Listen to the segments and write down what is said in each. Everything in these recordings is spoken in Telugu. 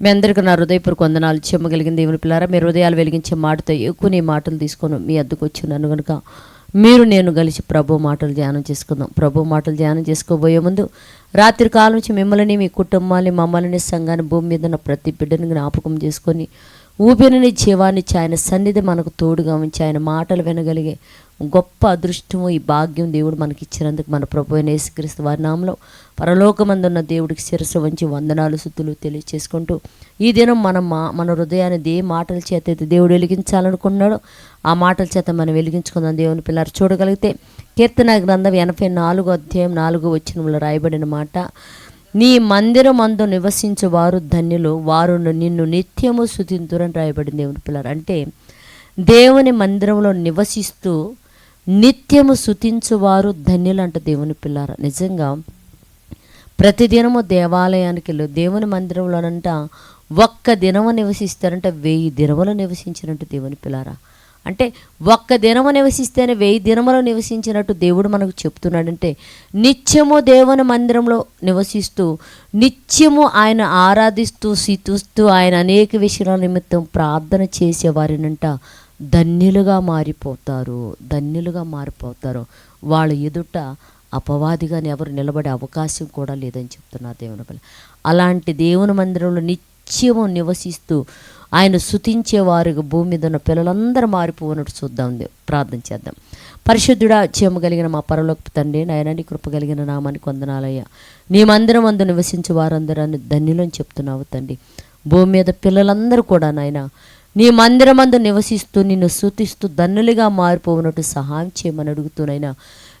మీ అందరికీ నా హృదయపూర్వక వందనాలు. చెమ్మగలిగిన దేవుని పిల్లారా మీ హృదయాలు వెలిగించే మాటతో ఎక్కువ నీ మాటలు తీసుకొని మీ అద్దకు వచ్చినాను కనుక మీరు నేను కలిసి ప్రభు మాటలు ధ్యానం చేసుకుందాం. ప్రభు మాటలు ధ్యానం చేసుకోబోయే ముందు రాత్రి కాలం నుంచి మిమ్మల్ని మీ కుటుంబాన్ని మమ్మల్ని సంఘాన్ని భూమి మీద ఉన్న ప్రతి బిడ్డని జ్ఞాపకం చేసుకొని ఊపిరిని జీవాన్నిచ్చి ఆయన సన్నిధి మనకు తోడుగా ఉంచి ఆయన మాటలు వినగలిగే గొప్ప అదృష్టము ఈ భాగ్యం దేవుడు మనకి ఇచ్చినందుకు మన ప్రభు అయిన యేసుక్రీస్తు వారి నామంలో పరలోకమందున్న దేవుడికి శిరస్సు వంచి వందనాలు శుద్ధులు తెలియచేసుకుంటూ ఈ దినం మనం మా మన హృదయాన్ని ఏ మాటల చేత అయితే దేవుడు వెలిగించాలనుకున్నాడో ఆ మాటల చేత మనం వెలిగించుకుందాం. దేవుని పిల్లలు చూడగలిగితే కీర్తన గ్రంథం ఎనభై నాలుగో అధ్యాయం నాలుగో వచ్చినంలో రాయబడిన మాట నీ మందిరమందు నివసించువారు ధన్యులు. వారు నిన్ను నిత్యము శుతింతురని రాయబడింది దేవుని పిల్లలు. అంటే దేవుని మందిరంలో నివసిస్తూ నిత్యము శుతించువారు ధన్యులు అంట దేవుని పిల్లారా నిజంగా ప్రతిదినము దేవాలయానికి వెళ్ళు దేవుని మందిరంలోనంట ఒక్క దినము నివసిస్తారంట వెయ్యి దినములు నివసించినట్టు దేవుని పిల్లారా అంటే ఒక్క దినము నివసిస్తేనే వెయ్యి దినములు నివసించినట్టు దేవుడు మనకు చెప్తున్నాడంటే నిత్యము దేవుని మందిరంలో నివసిస్తూ నిత్యము ఆయన ఆరాధిస్తూ స్థుతిస్తూ ఆయన అనేక విషయాల నిమిత్తం ప్రార్థన చేసేవారినంట ధన్యులుగా మారిపోతారు ధన్యులుగా మారిపోతారు. వాళ్ళ ఎదుట అపవాదిగా ఎవరు నిలబడే అవకాశం కూడా లేదని చెప్తున్నారు దేవుని పిల్ల అలాంటి దేవుని మందిరంలో నిత్యము నివసిస్తూ ఆయన శుతించేవారు భూమి మీద ఉన్న పిల్లలందరూ మారిపోనట్టు చూద్దాం ప్రార్థన చేద్దాం. పరిశుద్ధుడా కలిగిన మా పరలోక తండ్రి నాయన కృప కలిగిన నామానికి వందనాలయ్యా. నీ మందిరం అందు నివసించే వారందరూ ధన్యులని చెప్తున్నావు తండ్రి. భూమి మీద పిల్లలందరూ కూడా నాయన నీ మందిరమందు నివసిస్తూ నిన్ను స్థుతిస్తూ ధన్నులుగా మారిపోవునట్టు సహాయం చేయమని అడుగుతూనైనా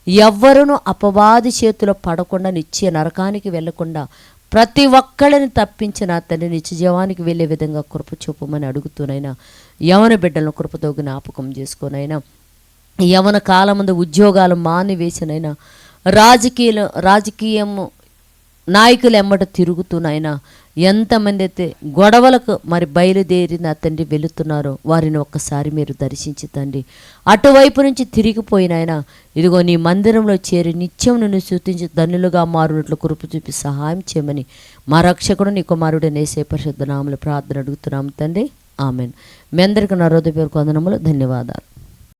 ఎవ్వరూ అపవాది చేతిలో పడకుండా నిత్య నరకానికి వెళ్ళకుండా ప్రతి ఒక్కళ్ళని తప్పించిన అతని నిత్య జీవానికి వెళ్ళే విధంగా కృప చూపమని అడుగుతూనైనా యవన బిడ్డలను కృపతో జ్ఞాపకం చేసుకోనైనా యవన కాలమందు ఉద్యోగాలు మానివేసినైనా రాజకీయ రాజకీయము నాయకులు ఎమ్మట తిరుగుతున్నాయినా ఎంతమంది అయితే గొడవలకు మరి బయలుదేరిన తండ్రి వెళుతున్నారో వారిని ఒక్కసారి మీరు దర్శించి తండ్రి. అటువైపు నుంచి తిరిగిపోయినాయన ఇదిగో నీ మందిరంలో చేరి నిత్యం నిన్ను శృతించి ధనులుగా మారునట్లు కురుపు చూపి సహాయం చేయమని మా రక్షకుడు నీ కుమారుడు నేసే పరిశుద్ధ నామలు ప్రార్థన అడుగుతున్నాము తండ్రి. ఆమెన్. మీ అందరికీ నా హృదయపూర్వక వందనములు. ధన్యవాదాలు.